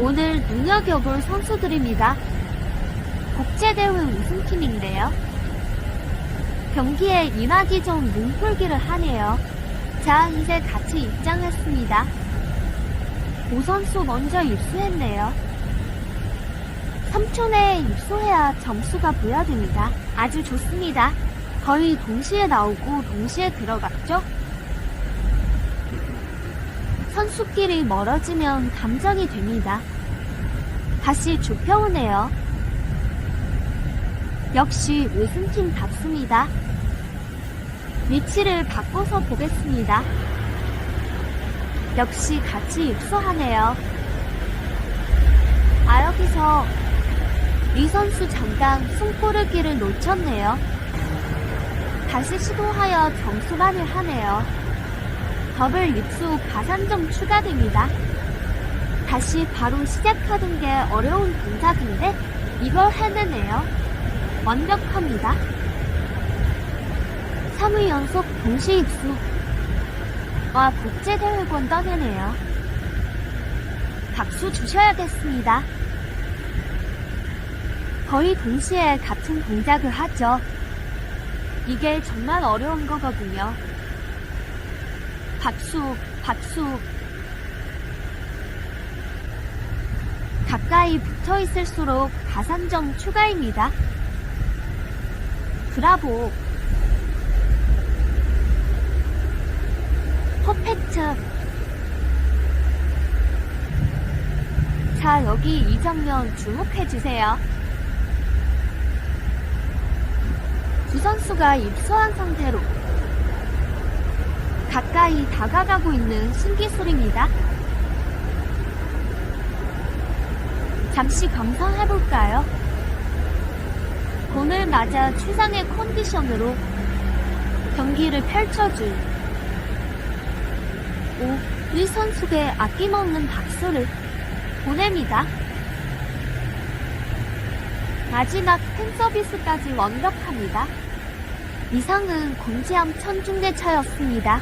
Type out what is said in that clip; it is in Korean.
오늘 눈여겨볼 선수들입니다. 국제대회 우승팀인데요. 경기에 임하기 전 눈풀기를 하네요. 자, 이제 같이 입장했습니다. 오 선수 먼저 입수했네요. 3초 내에 입수해야 점수가 부여됩니다. 아주 좋습니다. 거의 동시에 나오고 동시에 들어갔죠? 선수끼리 멀어지면 감정이 됩니다. 다시 좁혀오네요. 역시 우승팀 답습니다. 위치를 바꿔서 보겠습니다. 역시 같이 입수하네요. 아, 여기서 이 선수 잠깐 숨고르기를 놓쳤네요. 다시 시도하여 점수만을 하네요. 더블 입수 가산점 추가됩니다. 다시 바로 시작하는 게 어려운 동작인데 이걸 해내네요. 완벽합니다. 3회 연속 동시 입수. 와 국제대회권 떠내네요. 박수 주셔야겠습니다. 거의 동시에 같은 동작을 하죠. 이게 정말 어려운 거거든요. 박수, 박수. 가까이 붙어 있을수록 가산점 추가입니다. 브라보. 퍼펙트. 자, 여기 이 장면 주목해주세요. 두 선수가 입수한 상태로 가까이 다가가고 있는 신기술입니다. 잠시 감상해볼까요? 공을 맞아 최상의 컨디션으로 경기를 펼쳐줄 오, 이 선수의 아낌없는 박수를 보냅니다. 마지막 팬 서비스까지 완벽합니다. 이상은 공지함 천중대차였습니다.